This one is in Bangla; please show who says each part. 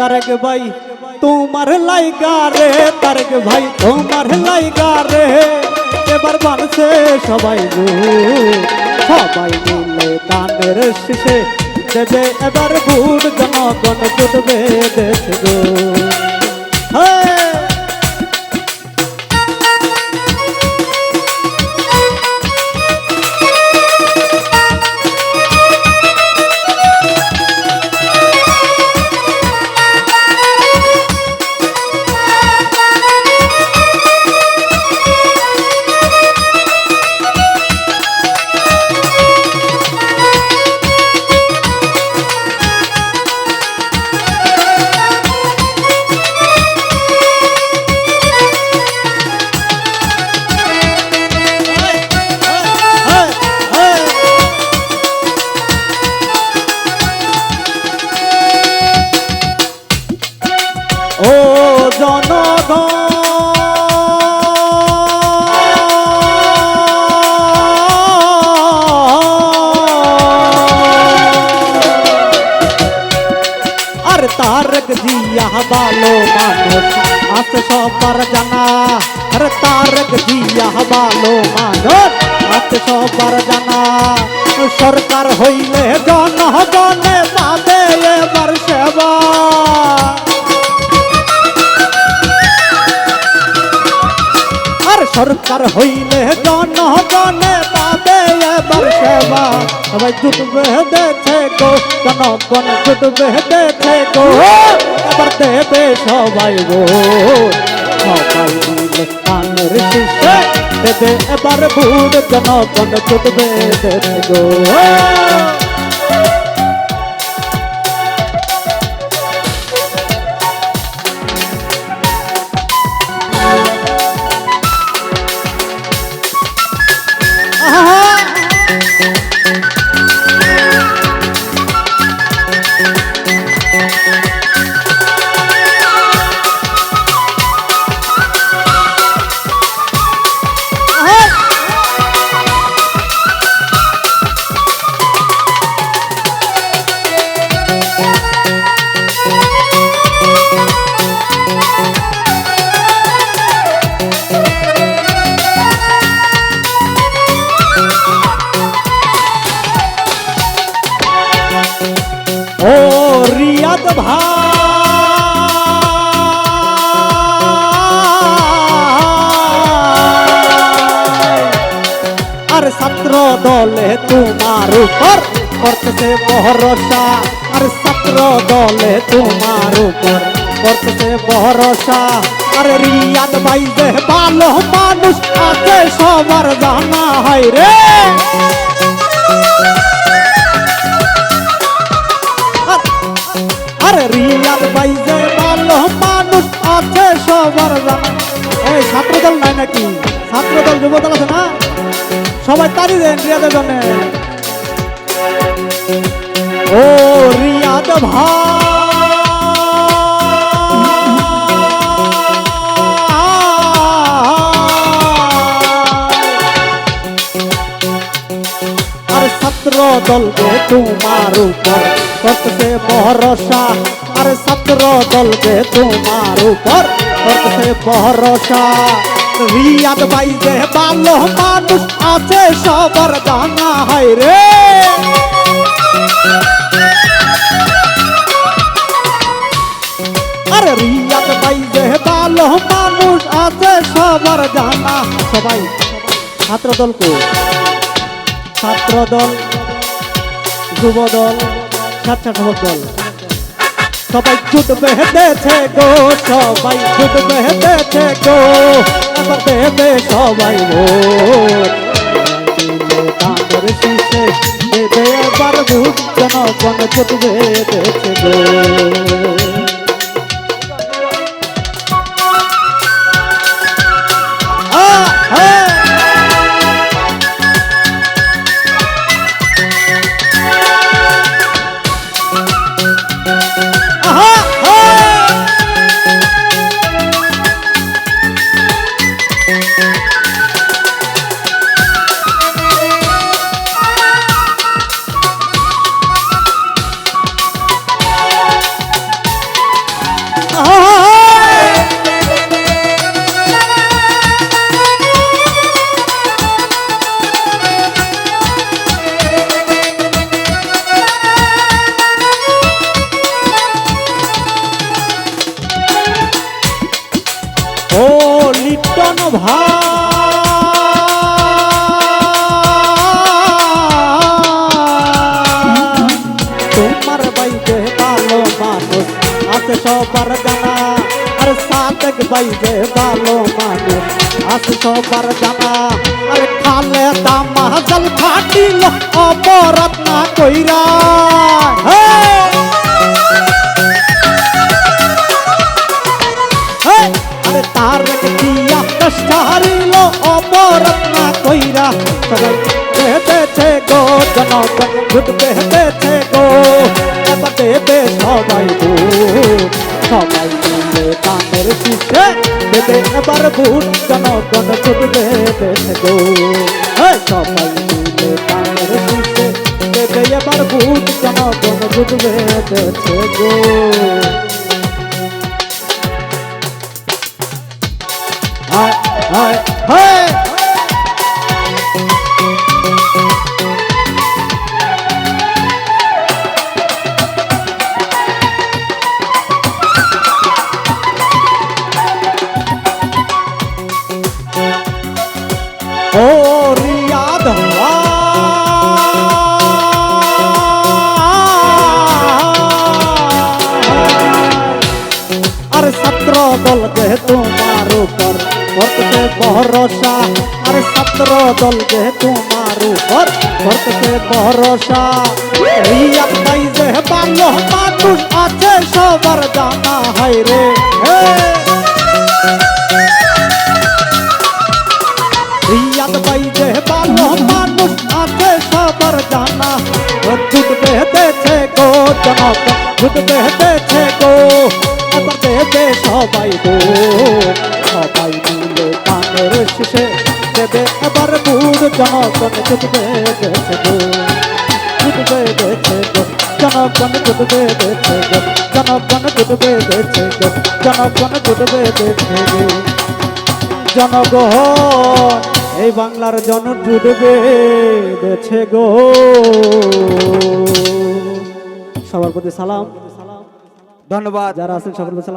Speaker 1: তারেক ভাই, তোমার লাইগা রে, তারক ভাই, তোমার লাইগা রে। এবার বানছে সবাই গো, সবাই মিলে দানের শেষে দেবে এবার ভুল জনগণ জুটবে দেশ গো। আর তারক জিয়া ভালো মানুষ আছে সবার জানা, আর তারক জিয়া ভালো মানুষ আছে সবার জানা, সরকার হইলে জনগণে পাবে এবার সেবা। আর সরকার হইলে জনগণে পাবে এবার সেবা। সবাই জুটবে দেখে গো জনগণ জুটবে দেখে গো এবার দেবে সবাই গো। সবাই মিলে কানের শীষে দেবে এবার ভুট জনগণ জুটবে দেখে গো ও রিয়াদ ভাই। আর ছাত্র দলে তোমার উপর করতেছে ভরসা। আর ছাত্র দলে তোমার উপর করতেছে ভরসা। আর রিয়াদ ভাই যে ভালো মানুষ আছে সবার জানা হয় রে। ছাত্রদল যুবদল আছে না? সবাই তারি দেন রিয়াদের জন্য। ও রিয়াদ ভাই। ছাত্র দলকে তোমার উপর করতেছে ভরসা। আর ছাত্র দলকে তোমার উপর করতেছে ভরসা। রিয়াদ যে ভালো মানুষ আছে, সবার জানা হয় রে। আরে রিয়াদ যে ভালো মানুষ আছে, সবার জানা সবাই ছাত্র দলকে ছাত্র দল যুব দল। স্বেচ্ছাসেবক দল সবাই ছুটবে হেঁটেছে গো, সবাই ছুটবে হেঁটেছে গো। এবার দেবে সবাই গো কানের শীষে দেবে এবার ভূত জনগণ ছুটবে হেঁটেছে বাইবে ভালো মানুষ। আছে সবার জানা আরে খালে দামা জল ফাটিল, অপরাধ না কইরা! আরে তার দিয়া কষ্ট অপরাধ গো জনগণ বেঁধেছে গো। দেবে সবাই দেবে এবার ভূত জনগণ ভূত বেঁধেছে গো হে! সবাই মিলে কানের শীষে দেবে এবার ভূত জনগণ ভূত বেঁধেছে গো হায় হায় হায় দল যে তোমার উপর করতে ভরসা, আর ছাত্র দল যে তোমার উপর করতে ভরসা রিয়াদ ভাই যে ভালো মানুষ আছে, সবার জানা হয় রে। হে! রিয়াদ ভাই যে ভালো মানুষ আছে, সবার জানা। ও দুধ বেঁধেছে গো জনগণ দুধ বেঁধেছে গো এবার দেবে সবাই গো, সবাই মিলে কানের শেষে দেবে এবার জনগণ বেঁধেছে গো বেঁধেছে গো, জনগণ বেঁধেছে গো, জনগণ বেঁধেছে গো, জনগণ বেঁধেছে গো। জনগণ, এই বাংলার জন ডুববে দেছে গো। সবার প্রতি সালাম।
Speaker 2: ধন্যবাদ,
Speaker 1: যারা আছেন সবার সালাম।